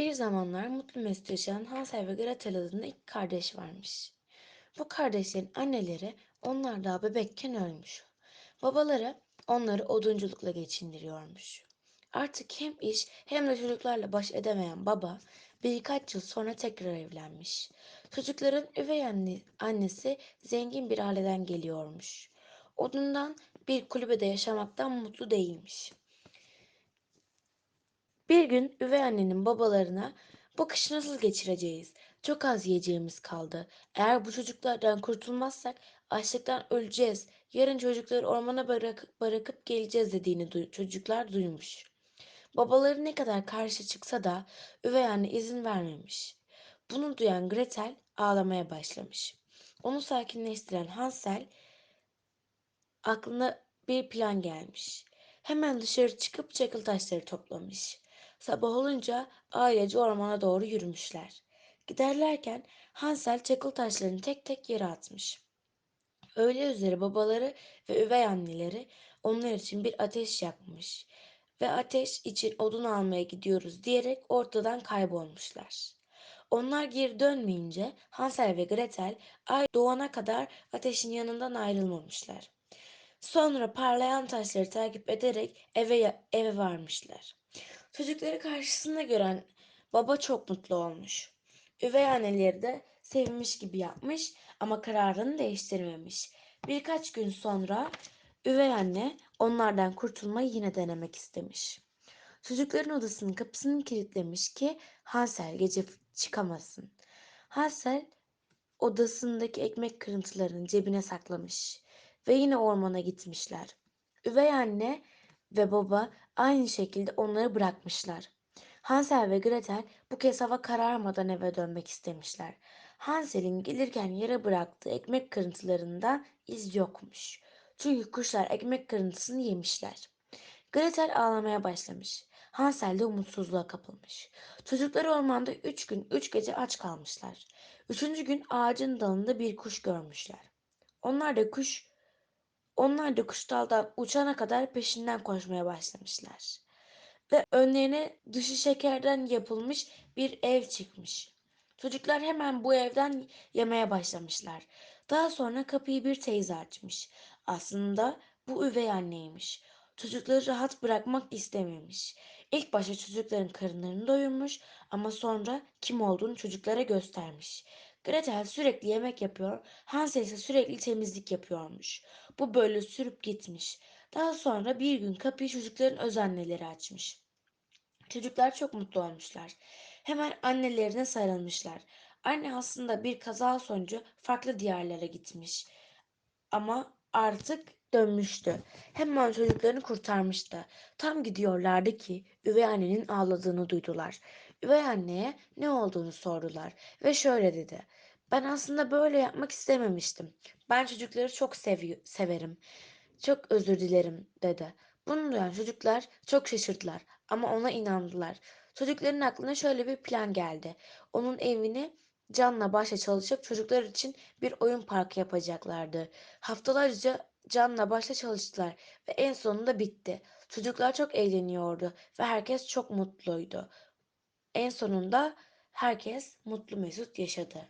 Bir zamanlar mutlu mesut yaşayan Hansel ve Gretel adında iki kardeş varmış. Bu kardeşlerin anneleri onlar daha bebekken ölmüş. Babaları onları odunculukla geçindiriyormuş. Artık hem iş hem de çocuklarla baş edemeyen baba birkaç yıl sonra tekrar evlenmiş. Çocukların üvey anne, annesi zengin bir aileden geliyormuş. Odundan bir kulübede yaşamaktan mutlu değilmiş. Bir gün üvey annenin babalarına bu kışı nasıl geçireceğiz? Çok az yiyeceğimiz kaldı. Eğer bu çocuklardan kurtulmazsak açlıktan öleceğiz. Yarın çocukları ormana bırak bırakıp geleceğiz dediğini duy- çocuklar duymuş. Babaları ne kadar karşı çıksa da üvey anne izin vermemiş. Bunu duyan Gretel ağlamaya başlamış. Onu sakinleştiren Hansel aklına bir plan gelmiş. Hemen dışarı çıkıp çakıl taşları toplamış. Sabah olunca ailece ormana doğru yürümüşler. Giderlerken Hansel çakıl taşlarını tek tek yere atmış. Öğle üzeri babaları ve üvey anneleri onlar için bir ateş yakmış ve ateş için odun almaya gidiyoruz diyerek ortadan kaybolmuşlar. Onlar geri dönmeyince Hansel ve Gretel ay doğana kadar ateşin yanından ayrılmamışlar. Sonra parlayan taşları takip ederek eve eve varmışlar. Çocukları karşısında gören baba çok mutlu olmuş. Üvey anneleri de sevinmiş gibi yapmış ama kararını değiştirmemiş. Birkaç gün sonra üvey anne onlardan kurtulmayı yine denemek istemiş. Çocukların odasının kapısını kilitlemiş ki Hansel gece çıkamasın. Hansel odasındaki ekmek kırıntılarını cebine saklamış ve yine ormana gitmişler. Üvey anne ve baba aynı şekilde onları bırakmışlar. Hansel ve Gretel bu kez hava kararmadan eve dönmek istemişler. Hansel'in gelirken yere bıraktığı ekmek kırıntılarında iz yokmuş. Çünkü kuşlar ekmek kırıntısını yemişler. Gretel ağlamaya başlamış. Hansel de umutsuzluğa kapılmış. Çocuklar ormanda üç gün üç gece aç kalmışlar. Üçüncü gün ağacın dalında bir kuş görmüşler. Onlar da kuş onlar da kuş daldan uçana kadar peşinden koşmaya başlamışlar. Ve önlerine dışı şekerden yapılmış bir ev çıkmış. Çocuklar hemen bu evden yemeye başlamışlar. Daha sonra kapıyı bir teyze açmış. Aslında bu üvey anneymiş. Çocukları rahat bırakmak istememiş. İlk başta çocukların karınlarını doyurmuş ama sonra kim olduğunu çocuklara göstermiş. Gretel sürekli yemek yapıyor, Hansel ise sürekli temizlik yapıyormuş. Bu böyle sürüp gitmiş. Daha sonra bir gün kapıyı çocukların öz anneleri açmış. Çocuklar çok mutlu olmuşlar. Hemen annelerine sarılmışlar. Anne aslında bir kaza sonucu farklı diyarlara gitmiş. Ama artık dönmüştü. Hemen çocuklarını kurtarmıştı. Tam gidiyorlardı ki üvey annenin ağladığını duydular. Üvey anneye ne olduğunu sordular ve şöyle dedi. Ben aslında böyle yapmak istememiştim. Ben çocukları çok sevi severim. Çok özür dilerim dedi. Bunu duyan çocuklar çok şaşırdılar ama ona inandılar. Çocukların aklına şöyle bir plan geldi. Onun evini canla başla çalışıp çocuklar için bir oyun parkı yapacaklardı. Haftalarca canla başla çalıştılar ve en sonunda bitti. Çocuklar çok eğleniyordu ve herkes çok mutluydu. En sonunda herkes mutlu mesut yaşadı.